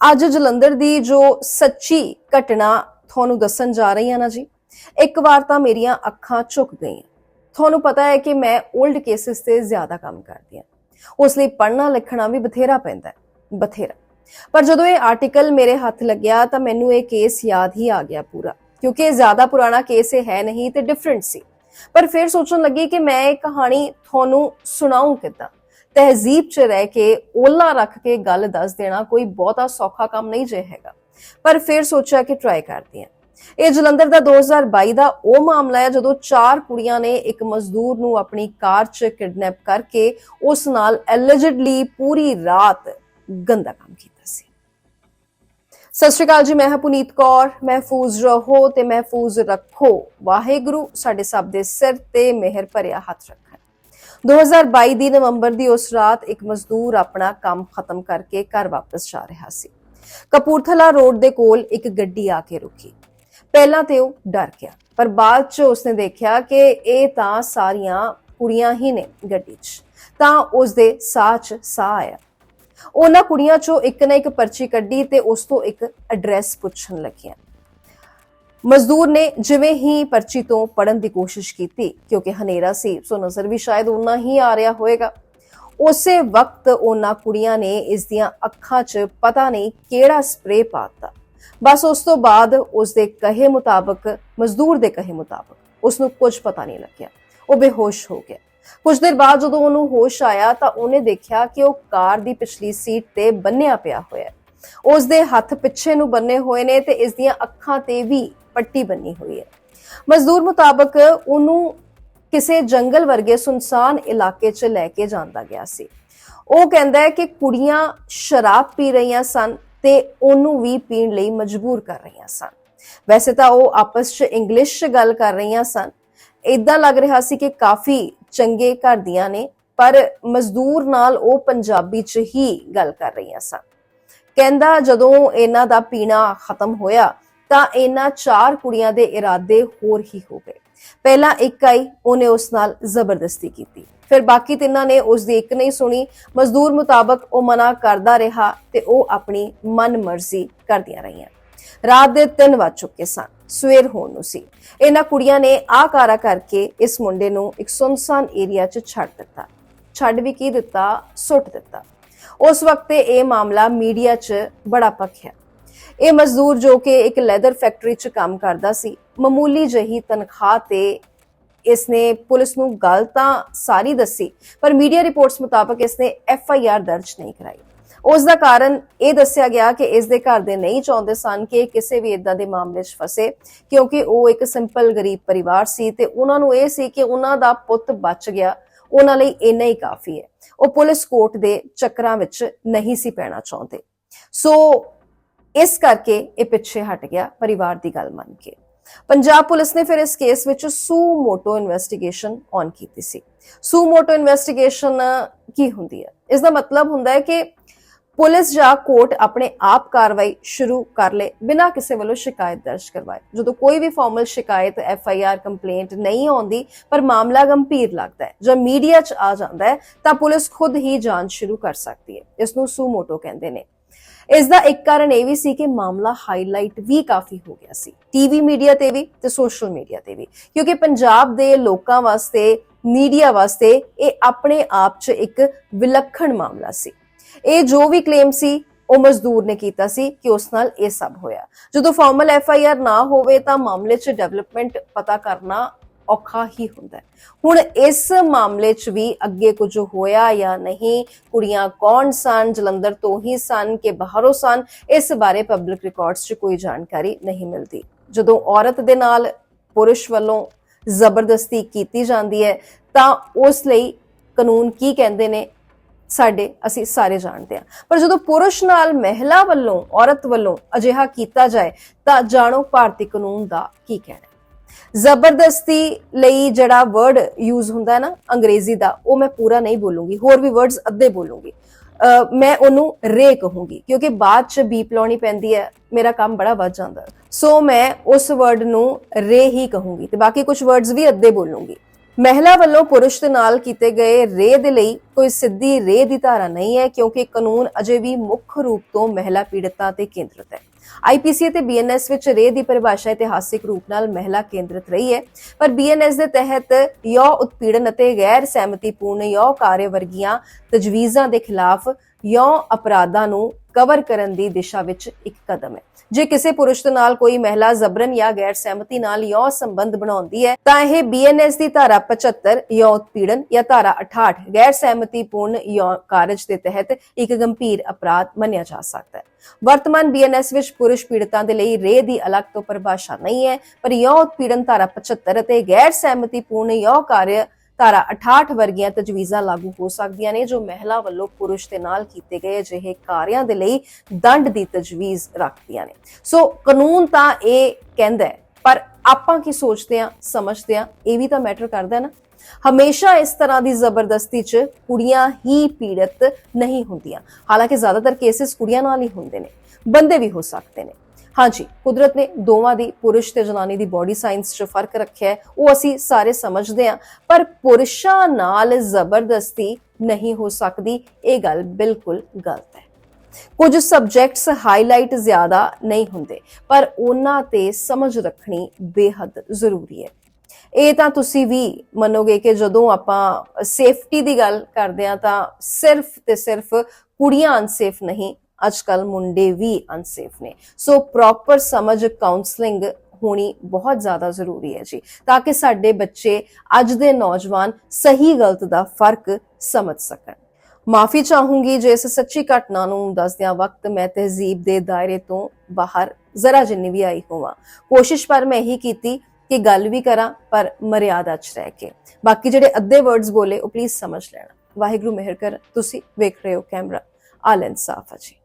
ਅੱਜ ਜਲੰਧਰ ਦੀ ਜੋ ਸੱਚੀ ਘਟਨਾ ਤੁਹਾਨੂੰ ਦੱਸਣ ਜਾ ਰਹੀ ਹਾਂ ਨਾ ਜੀ, ਇੱਕ ਵਾਰ ਤਾਂ ਮੇਰੀਆਂ ਅੱਖਾਂ ਝੁਕ ਗਈਆਂ। ਤੁਹਾਨੂੰ ਪਤਾ ਹੈ ਕਿ ਮੈਂ 올ਡ ਕੇਸਿਸ ਤੇ ਜ਼ਿਆਦਾ ਕੰਮ ਕਰਦੀ ਹਾਂ। ਉਸ ਲਈ ਪੜ੍ਹਨਾ, ਲਿਖਣਾ ਵੀ ਬਥੇਰਾ ਪੈਂਦਾ ਹੈ, ਬਥੇਰਾ। ਪਰ ਜਦੋਂ ਇਹ ਆਰਟੀਕਲ ਮੇਰੇ ਹੱਥ ਲੱਗਿਆ ਤਾਂ ਮੈਨੂੰ ਇਹ ਕੇਸ ਯਾਦ ਹੀ ਆ ਗਿਆ ਪੂਰਾ, ਕਿਉਂਕਿ ਇਹ ਜ਼ਿਆਦਾ ਪੁਰਾਣਾ ਕੇਸ ਇਹ ਹੈ ਨਹੀਂ ਤੇ ਡਿਫਰੈਂਟ ਸੀ। ਪਰ ਫਿਰ ਸੋਚਣ ਲੱਗੀ ਕਿ ਮੈਂ ਇਹ ਕਹਾਣੀ ਤੁਹਾਨੂੰ ਸੁਣਾਉਂ ਕਿੱਦਾਂ? ਤਹਿਜ਼ੀਬ 'ਚ ਰਹਿ ਕੇ ਓਲਾ ਰੱਖ ਕੇ ਗੱਲ ਦੱਸ ਦੇਣਾ ਕੋਈ ਬਹੁਤਾ ਸੌਖਾ ਕੰਮ ਨਹੀਂ ਜੇ ਹੈਗਾ। ਪਰ ਫਿਰ ਸੋਚਿਆ ਕਿ ਟਰਾਈ ਕਰਦੀ ਹਾਂ। ਇਹ ਜਲੰਧਰ ਦਾ 2022 ਦਾ ਉਹ ਮਾਮਲਾ ਹੈ ਜਦੋਂ ਚਾਰ ਕੁੜੀਆਂ ਨੇ ਇੱਕ ਮਜ਼ਦੂਰ ਨੂੰ ਆਪਣੀ ਕਾਰ 'ਚ ਕਿਡਨੈਪ ਕਰਕੇ ਉਸ ਨਾਲ ਐਲਿਜਿਡਲੀ ਪੂਰੀ ਰਾਤ ਗੰਦਾ ਕੰਮ ਕੀਤਾ ਸੀ। ਸਤਿ ਸ਼੍ਰੀ ਅਕਾਲ ਜੀ, ਮੈਂ ਹਾਂ ਪੁਨੀਤ ਕੌਰ। ਮਹਿਫੂਜ਼ ਰਹੋ ਤੇ ਮਹਿਫੂਜ਼ ਰੱਖੋ। ਵਾਹਿਗੁਰੂ ਸਾਡੇ ਸਭ ਦੇ ਸਿਰ ਤੇ ਮਿਹਰ ਭਰਿਆ ਹੱਥ ਰੱਖਣ। 2022 ਦੀ ਨਵੰਬਰ ਦੀ ਉਸ ਰਾਤ ਇੱਕ ਮਜ਼ਦੂਰ ਆਪਣਾ ਕੰਮ ਖਤਮ ਕਰਕੇ ਘਰ ਵਾਪਸ ਜਾ ਰਿਹਾ ਸੀ। ਕਪੂਰਥਲਾ ਰੋਡ ਦੇ ਕੋਲ ਇੱਕ ਗੱਡੀ ਆ ਕੇ ਰੁਕੀ। ਪਹਿਲਾਂ ਤੇ ਉਹ ਡਰ ਗਿਆ, ਪਰ ਬਾਅਦ 'ਚ ਉਸਨੇ ਦੇਖਿਆ ਕਿ ਇਹ ਤਾਂ ਸਾਰੀਆਂ ਕੁੜੀਆਂ ਹੀ ਨੇ ਗੱਡੀ 'ਚ, ਤਾਂ ਉਸਦੇ ਸਾਹ 'ਚ ਸਾਹ ਆਇਆ। ਉਹਨਾਂ ਕੁੜੀਆਂ 'ਚੋਂ ਇੱਕ ਨਾ ਇੱਕ ਪਰਚੀ ਕੱਢੀ ਤੇ ਉਸ ਤੋਂ ਇੱਕ ਐਡਰੈਸ ਪੁੱਛਣ ਲੱਗੀਆਂ। ਮਜ਼ਦੂਰ ਨੇ ਜਿਵੇਂ ਹੀ ਪਰਚੀ ਤੋਂ ਪੜਨ ਦੀ ਕੋਸ਼ਿਸ਼ ਕੀਤੀ, ਕਿਉਂਕਿ ਹਨੇਰਾ ਸੀ, ਸੋ ਨਜ਼ਰ ਵੀ ਸ਼ਾਇਦ ਉਨਾ ਹੀ ਆ ਰਿਹਾ ਹੋਵੇਗਾ। ਉਸੇ ਵਕਤ ਉਹਨਾਂ ਕੁੜੀਆਂ ਨੇ ਇਸ ਦੀਆਂ ਅੱਖਾਂ 'ਚ ਪਤਾ ਨਹੀਂ ਕਿਹੜਾ ਸਪਰੇ ਪਾਤਾ ਬਸ ਉਸ ਤੋਂ ਬਾਅਦ ਉਸ ਦੇ ਕਹੇ ਮੁਤਾਬਕ, ਮਜ਼ਦੂਰ ਦੇ ਕਹੇ ਮੁਤਾਬਕ ਉਸ ਨੂੰ ਕੁਝ ਪਤਾ ਨਹੀਂ ਲੱਗਿਆ। ਉਹ ਬੇਹੋਸ਼ ਹੋ ਗਿਆ। ਕੁਝ ਦੇਰ ਬਾਅਦ ਜਦੋਂ ਉਹਨੂੰ ਹੋਸ਼ ਆਇਆ ਤਾਂ ਉਹਨੇ ਦੇਖਿਆ ਕਿ ਉਹ ਕਾਰ ਦੀ ਪਿਛਲੀ ਸੀਟ ਤੇ ਬੰਨਿਆ ਪਿਆ ਹੋਇਆ ਹੈ। ਉਸ ਦੇ ਹੱਥ ਪਿੱਛੇ ਨੂੰ ਬੰਨੇ ਹੋਏ ਨੇ ਤੇ ਇਸ ਦੀਆਂ ਅੱਖਾਂ ਤੇ ਵੀ ਪੱਟੀ ਬੰਨੀ ਹੋਈ ਹੈ। ਮਜ਼ਦੂਰ ਮੁਤਾਬਕ ਉਹਨੂੰ ਕਿਸੇ ਜੰਗਲ ਵਰਗੇ ਸੁਨਸਾਨ ਇਲਾਕੇ 'ਚ ਲੈ ਕੇ ਜਾਂਦਾ ਗਿਆ ਸੀ। ਉਹ ਕਹਿੰਦਾ ਹੈ ਕਿ ਕੁੜੀਆਂ ਸ਼ਰਾਬ ਪੀ ਰਹੀਆਂ ਸਨ ਤੇ ਉਹਨੂੰ ਵੀ ਪੀਣ ਲਈ ਮਜਬੂਰ ਕਰ ਰਹੀਆਂ ਸਨ। ਵੈਸੇ ਤਾਂ ਉਹ ਆਪਸ 'ਚ ਇੰਗਲਿਸ਼ 'ਚ ਗੱਲ ਕਰ ਰਹੀਆਂ ਸਨ। ਇਦਾਂ ਲੱਗ ਰਿਹਾ ਸੀ ਕਿ ਕਾਫੀ ਚੰਗੇ ਘਰ ਦੀਆਂ ਨੇ, ਪਰ ਮਜ਼ਦੂਰ ਨਾਲ ਉਹ ਪੰਜਾਬੀ 'ਚ ਹੀ ਗੱਲ ਕਰ ਰਹੀਆਂ ਸਨ। ਕਹਿੰਦਾ ਜਦੋਂ ਇਹਨਾਂ ਦਾ ਪੀਣਾ ਖਤਮ ਹੋਇਆ ਤਾਂ ਇਹਨਾਂ ਚਾਰ ਕੁੜੀਆਂ ਦੇ ਇਰਾਦੇ ਹੋਰ ਹੀ ਹੋ ਗਏ। ਪਹਿਲਾਂ ਇੱਕ ਆਈ, ਉਹਨੇ ਉਸ ਨਾਲ ਜ਼ਬਰਦਸਤੀ ਕੀਤੀ। ਫਿਰ ਬਾਕੀ ਤਿੰਨਾਂ ਨੇ ਉਸ ਦੀ ਇੱਕ ਨਹੀਂ ਸੁਣੀ। ਮਜ਼ਦੂਰ ਮੁਤਾਬਕ ਉਹ ਮਨਾ ਕਰਦਾ ਰਿਹਾ ਤੇ ਉਹ ਆਪਣੀ ਮਨਮਰਜ਼ੀ ਕਰਦੀਆਂ ਰਹੀਆਂ। ਰਾਤ ਦੇ 3 ਵੱਜ ਚੁੱਕੇ ਸਨ। ਸਵੇਰ ਹੋਣ ਨੂੰ ਸੀ। ਇਹਨਾਂ ਕੁੜੀਆਂ ਨੇ ਆਹ ਕਾਰਾ ਕਰਕੇ ਇਸ ਮੁੰਡੇ ਨੂੰ ਇੱਕ ਸੁਨਸਾਨ ਏਰੀਆ 'ਚ ਛੱਡ ਦਿੱਤਾ। ਛੱਡ ਵੀ ਕੀ ਦਿੱਤਾ? ਸੁੱਟ ਦਿੱਤਾ। ਉਸ ਵਕਤ ਇਹ ਮਾਮਲਾ ਮੀਡੀਆ 'ਚ ਬੜਾ ਪੱਖਿਆ ਇਹ ਮਜ਼ਦੂਰ ਜੋ ਕਿ ਇੱਕ ਲੈਦਰ ਫੈਕਟਰੀ 'ਚ ਕੰਮ ਕਰਦਾ ਸੀ, ਮਾਮੂਲੀ ਜਹੀ ਤਨਖਾਹ ਤੇ ਇਸਨੇ ਪੁਲਿਸ ਨੂੰ ਗੱਲ ਤਾਂ ਸਾਰੀ ਦੱਸੀ, ਪਰ ਮੀਡੀਆ ਰਿਪੋਰਟਸ ਮੁਤਾਬਕ ਇਸਨੇ ਐਫ ਆਈ ਆਰ ਦਰਜ ਨਹੀਂ ਕਰਾਈ। ਉਸ ਦਾ ਕਾਰਨ ਇਹ ਦੱਸਿਆ ਗਿਆ ਕਿ ਇਸ ਦੇ ਘਰ ਦੇ ਨਹੀਂ ਚਾਹੁੰਦੇ ਸਨ ਕਿ ਕਿਸੇ ਵੀ ਇਦਾਂ ਦੇ ਮਾਮਲੇ 'ਚ ਫਸੇ, ਕਿਉਂਕਿ ਉਹ ਇੱਕ ਸਿੰਪਲ ਗਰੀਬ ਪਰਿਵਾਰ ਸੀ ਤੇ ਉਹਨਾਂ ਨੂੰ ਇਹ ਸੀ ਕਿ ਉਹਨਾਂ ਦਾ ਪੁੱਤ ਬਚ ਗਿਆ, ਉਹਨਾਂ ਲਈ ਇੰਨਾ ਹੀ ਕਾਫੀ ਹੈ। ਉਹ ਪੁਲਿਸ ਕੋਰਟ ਦੇ ਚੱਕਰਾਂ ਵਿੱਚ ਨਹੀਂ ਸੀ ਪੈਣਾ ਚਾਹੁੰਦੇ। ਸੋ ਇਸ ਕਰਕੇ ਇਹ ਪਿੱਛੇ ਹਟ ਗਿਆ ਪਰਿਵਾਰ ਦੀ ਗੱਲ ਮੰਨ ਕੇ। ਪੰਜਾਬ ਪੁਲਿਸ ਨੇ ਫਿਰ ਇਸ ਕੇਸ ਵਿੱਚ ਸੂ ਮੋਟੋ ਇਨਵੈਸਟੀਗੇਸ਼ਨ ਔਨ ਕੀਤੀ ਸੀ। ਸੂ ਮੋਟੋ ਇਨਵੈਸਟੀਗੇਸ਼ਨ ਕੀ ਹੁੰਦੀ ਹੈ? ਇਸ ਦਾ ਮਤਲਬ ਹੁੰਦਾ ਹੈ ਕਿ ਪੁਲਿਸ ਜਾਂ ਕੋਰਟ ਆਪਣੇ ਆਪ ਕਾਰਵਾਈ ਸ਼ੁਰੂ ਕਰ ਲੇ, ਬਿਨਾਂ ਕਿਸੇ ਵੱਲੋਂ ਸ਼ਿਕਾਇਤ ਦਰਜ ਕਰਵਾਏ। ਜਦੋਂ ਕੋਈ ਵੀ ਫਾਰਮਲ ਸ਼ਿਕਾਇਤ ਐਫ ਆਈ ਆਰ ਕੰਪਲੇਂਟ ਨਹੀਂ ਆਉਂਦੀ, ਪਰ ਮਾਮਲਾ ਗੰਭੀਰ ਲੱਗਦਾ ਹੈ ਜਾਂ ਮੀਡੀਆ 'ਚ ਆ ਜਾਂਦਾ ਹੈ, ਤਾਂ ਪੁਲਿਸ ਖੁਦ ਹੀ ਜਾਂਚ ਸ਼ੁਰੂ ਕਰ ਸਕਦੀ ਹੈ। ਇਸ ਨੂੰ ਸੂ ਮੋਟੋ ਕਹਿੰਦੇ ਨੇ। ਇਸ ਦਾ ਇੱਕ ਕਾਰਨ ਇਹ ਵੀ ਸੀ ਕਿ ਮਾਮਲਾ ਹਾਈਲਾਈਟ ਵੀ ਕਾਫੀ ਹੋ ਗਿਆ ਸੀ। ਟੀਵੀ ਮੀਡੀਆ ਤੇ ਵੀ ਤੇ ਸੋਸ਼ਲ ਮੀਡੀਆ ਤੇ ਵੀ। ਕਿਉਂਕਿ ਪੰਜਾਬ ਦੇ ਲੋਕਾਂ ਵਾਸਤੇ ਮੀਡੀਆ ਵਾਸਤੇ ਇਹ ਆਪਣੇ ਆਪ 'ਚ ਇੱਕ ਵਿਲੱਖਣ ਮਾਮਲਾ ਸੀ। ਇਹ ਜੋ ਵੀ ਕਲੇਮ ਸੀ, ਉਹ ਮਜ਼ਦੂਰ ਨੇ ਕੀਤਾ ਸੀ ਕਿ ਉਸ ਨਾਲ ਇਹ ਸਭ ਹੋਇਆ। ਜਦੋਂ ਫਾਰਮਲ ਐਫ ਆਈ ਆਰ ਨਾ ਹੋਵੇ ਤਾਂ ਮਾਮਲੇ 'ਚ ਡਿਵੈਲਪਮੈਂਟ ਪਤਾ ਕਰਨਾ ਔਖਾ ਹੀ ਹੁੰਦਾ ਹੁਣ ਇਸ ਮਾਮਲੇ 'ਚ ਵੀ ਅੱਗੇ ਕੁਝ ਹੋਇਆ ਜਾਂ ਨਹੀਂ, ਕੁੜੀਆਂ ਕੌਣ ਸਨ, ਜਲੰਧਰ ਤੋਂ ਹੀ ਸਨ ਕਿ ਬਾਹਰੋਂ ਸਨ, ਇਸ ਬਾਰੇ ਪਬਲਿਕ ਰਿਕਾਰਡਸ 'ਚ ਕੋਈ ਜਾਣਕਾਰੀ ਨਹੀਂ ਮਿਲਦੀ। ਜਦੋਂ ਔਰਤ ਦੇ ਨਾਲ ਪੁਰਸ਼ ਵੱਲੋਂ ਜ਼ਬਰਦਸਤੀ ਕੀਤੀ ਜਾਂਦੀ ਹੈ, ਤਾਂ ਉਸ ਲਈ ਕਾਨੂੰਨ ਕੀ ਕਹਿੰਦੇ ਨੇ, ਸਾਡੇ ਅਸੀਂ ਸਾਰੇ ਜਾਣਦੇ ਹਾਂ। ਪਰ ਜਦੋਂ ਪੁਰਸ਼ ਨਾਲ ਮਹਿਲਾ ਵੱਲੋਂ, ਔਰਤ ਵੱਲੋਂ ਅਜਿਹਾ ਕੀਤਾ ਜਾਏ, ਤਾਂ ਜਾਣੋ ਭਾਰਤੀ ਕਾਨੂੰਨ ਦਾ ਕੀ ਕਹਿਣਾ ਜ਼ਬਰਦਸਤੀ ਲਈ ਜਿਹੜਾ ਵਰਡ ਯੂਜ਼ ਹੁੰਦਾ ਹੈ ਨਾ ਅੰਗਰੇਜ਼ੀ ਦਾ, ਉਹ ਮੈਂ ਪੂਰਾ ਨਹੀਂ ਬੋਲੂੰਗੀ, ਹੋਰ ਵੀ ਵਰਡਸ ਅੱਧੇ ਬੋਲੂੰਗੀ। ਮੈਂ ਉਹਨੂੰ ਰੇ ਕਹੂੰਗੀ, ਕਿਉਂਕਿ ਬਾਅਦ ਚ ਬੀਪ ਲਾਉਣੀ ਪੈਂਦੀ ਹੈ, ਮੇਰਾ ਕੰਮ ਬੜਾ ਵੱਧ ਜਾਂਦਾ। ਸੋ ਮੈਂ ਉਸ ਵਰਡ ਨੂੰ ਰੇ ਹੀ ਕਹੂੰਗੀ ਤੇ ਬਾਕੀ ਕੁਝ ਵਰਡਸ ਵੀ ਅੱਧੇ ਬੋਲੂੰਗੀ। ਮਹਿਲਾ ਵੱਲੋਂ ਪੁਰਸ਼ ਦੇ ਨਾਲ ਕੀਤੇ ਗਏ ਰੇਹ ਦੇ ਲਈ ਕੋਈ ਸਿੱਧੀ ਰੇਹ ਦੀ ਧਾਰਾ ਨਹੀਂ ਹੈ, ਕਿਉਂਕਿ ਕਾਨੂੰਨ ਅਜੇ ਵੀ ਮੁੱਖ ਰੂਪ ਤੋਂ ਮਹਿਲਾ ਪੀੜਤਾਂ ਤੇ ਕੇਂਦਰਿਤ ਹੈ। ਆਈਪੀਸੀ ਅਤੇ ਬੀਐਨਐਸ ਵਿੱਚ ਰੇਹ ਦੀ ਪਰਿਭਾਸ਼ਾ ਇਤਿਹਾਸਿਕ ਰੂਪ ਨਾਲ ਮਹਿਲਾ ਕੇਂਦਰਿਤ ਰਹੀ ਹੈ, ਪਰ ਬੀਐਨਐਸ ਦੇ ਤਹਿਤ ਯੌ ਉਤਪੀੜਨ ਅਤੇ ਗੈਰ ਸਹਿਮਤੀਪੂਰਨ ਯੌ ਕਾਰਜ ਵਰਗੀਆਂ ਤਜਵੀਜ਼ਾਂ ਦੇ ਖਿਲਾਫ ਯੌ ਅਪਰਾਧਾਂ ਨੂੰ ਕਵਰ ਕਰਨ ਦੀ ਦਿਸ਼ਾ ਵਿੱਚ ਇੱਕ ਕਦਮ ਹੈ। ਜੇ ਕਿਸੇ ਪੁਰਸ਼ ਦੇ ਨਾਲ ਕੋਈ ਮਹਿਲਾ ਜ਼ਬਰਨ ਜਾਂ ਗੈਰ ਸਹਿਮਤੀ ਨਾਲ ਯੌ ਸੰਬੰਧ ਬਣਾਉਂਦੀ ਹੈ, ਤਾਂ ਇਹ ਬੀਐਨਐਸ ਦੀ ਧਾਰਾ 75 ਯੌ ਉਤਪੀੜਨ ਜਾਂ ਧਾਰਾ 68 ਗੈਰ ਸਹਿਮਤੀਪੂਰਨ ਯੌ ਕਾਰਜ ਦੇ ਤਹਿਤ ਇੱਕ ਗੰਭੀਰ ਅਪਰਾਧ ਮੰਨਿਆ ਜਾ ਸਕਦਾ ਹੈ। ਵਰਤਮਾਨ ਬੀਐਨਐਸ ਵਿੱਚ ਪੁਰਸ਼ ਪੀੜਤਾਂ ਦੇ ਲਈ ਰੇ ਦੀ ਅਲੱਗ ਤੋਂ ਪਰਿਭਾਸ਼ਾ ਨਹੀਂ ਹੈ, ਪਰ ਯੌ ਉਤਪੀੜਨ ਧਾਰਾ 75 ਅਤੇ ਗੈਰ ਸਹਿਮਤੀਪੂਰਨ ਯੌ ਕਾਰਜ ਧਾਰਾ 68 ਵਰਗੀਆਂ ਤਜਵੀਜ਼ਾਂ ਲਾਗੂ ਹੋ ਸਕਦੀਆਂ ਨੇ ਜੋ ਮਹਿਲਾ ਵੱਲੋਂ ਪੁਰਸ਼ ਦੇ ਨਾਲ ਕੀਤੇ ਗਏ ਅਜਿਹੇ ਕਾਰਿਆਂ ਦੇ ਲਈ ਦੰਡ ਦੀ ਤਜਵੀਜ਼ ਰੱਖਦੀਆਂ ਨੇ। ਸੋ ਕਾਨੂੰਨ ਤਾਂ ਇਹ ਕਹਿੰਦਾ ਹੈ, ਪਰ ਆਪਾਂ ਕੀ ਸੋਚਦੇ ਆ ਸਮਝਦੇ ਆ ਇਹ ਵੀ ਤਾਂ ਮੈਟਰ ਕਰਦਾ ਨਾ। ਹਮੇਸ਼ਾ ਇਸ ਤਰ੍ਹਾਂ ਦੀ ਜ਼ਬਰਦਸਤੀ 'ਚ ਕੁੜੀਆਂ ਹੀ ਪੀੜਤ ਨਹੀਂ ਹੁੰਦੀਆਂ। ਹਾਲਾਂਕਿ ਜ਼ਿਆਦਾਤਰ ਕੇਸਿਸ ਕੁੜੀਆਂ ਨਾਲ ਹੀ ਹੁੰਦੇ ਨੇ, ਬੰਦੇ ਵੀ ਹੋ ਸਕਦੇ ਨੇ। ਹਾਂਜੀ, ਕੁਦਰਤ ਨੇ ਦੋਵਾਂ ਦੀ ਪੁਰਸ਼ ਤੇ ਜਨਾਨੀ ਦੀ ਬਾਡੀ ਸਾਇੰਸ 'ਚ ਫ਼ਰਕ ਰੱਖਿਆ ਉਹ ਅਸੀਂ ਸਾਰੇ ਸਮਝਦੇ ਹਾਂ, ਪਰ ਪੁਰਸ਼ਾਂ ਨਾਲ ਜ਼ਬਰਦਸਤੀ ਨਹੀਂ ਹੋ ਸਕਦੀ। ਇਹ ਗੱਲ ਬਿਲਕੁਲ ਗਲਤ ਹੈ। ਕੁਝ ਸਬਜੈਕਟਸ ਹਾਈਲਾਈਟ ਜ਼ਿਆਦਾ ਨਹੀਂ ਹੁੰਦੇ, ਪਰ ਉਹਨਾਂ ਤੇ ਸਮਝ ਰੱਖਣੀ ਬੇਹੱਦ ਜ਼ਰੂਰੀ ਹੈ। ਇਹ ਤਾਂ ਤੁਸੀਂ ਵੀ ਮੰਨੋਗੇ ਕਿ ਜਦੋਂ ਆਪਾਂ ਸੇਫਟੀ ਦੀ ਗੱਲ ਕਰਦੇ ਆ ਤਾਂ ਸਿਰਫ ਤੇ ਸਿਰਫ ਕੁੜੀਆਂ ਅਨਸੇਫ ਨਹੀਂ ਅੱਜ ਅੱਜਕੱਲ ਮੁੰਡੇ ਵੀ ਅਨਸੇਫ ਨੇ। ਸੋ ਪ੍ਰੋਪਰ ਸਮਝ ਕਾਉਂਸਲਿੰਗ ਹੋਣੀ ਬਹੁਤ ਜ਼ਿਆਦਾ ਜ਼ਰੂਰੀ ਹੈ ਜੀ, ਤਾਂ ਕਿ ਸਾਡੇ ਬੱਚੇ ਅੱਜ ਦੇ ਨੌਜਵਾਨ ਸਹੀ ਗਲਤ ਦਾ ਫ਼ਰਕ ਸਮਝ ਸਕਣ। ਮਾਫੀ ਚਾਹੂੰਗੀ ਜੇ ਇਸ ਸੱਚੀ ਘਟਨਾ ਨੂੰ ਦੱਸਦਿਆਂ ਵਕਤ ਮੈਂ ਤਹਿਜ਼ੀਬ ਦੇ ਦਾਇਰੇ ਤੋਂ ਬਾਹਰ ਜ਼ਰਾ ਜਿੰਨੀ ਵੀ ਆਈ ਹੋਵਾਂ। ਕੋਸ਼ਿਸ਼ ਪਰ ਮੈਂ ਇਹੀ ਕੀਤੀ ਕਿ ਗੱਲ ਵੀ ਕਰਾਂ, ਪਰ ਮਰਿਆਦਾ 'ਚ ਰਹਿ ਕੇ। ਬਾਕੀ ਜਿਹੜੇ ਅੱਧੇ ਵਰਡਸ ਬੋਲੇ, ਉਹ ਪਲੀਜ਼ ਸਮਝ ਲੈਣਾ। ਵਾਹਿਗੁਰੂ ਮਿਹਰ ਕਰ, ਤੁਸੀਂ ਵੇਖ ਰਹੇ ਹੋ ਕੈਮਰਾ। ਆਲ ਇਨਸਾਫ ਹੈ ਜੀ।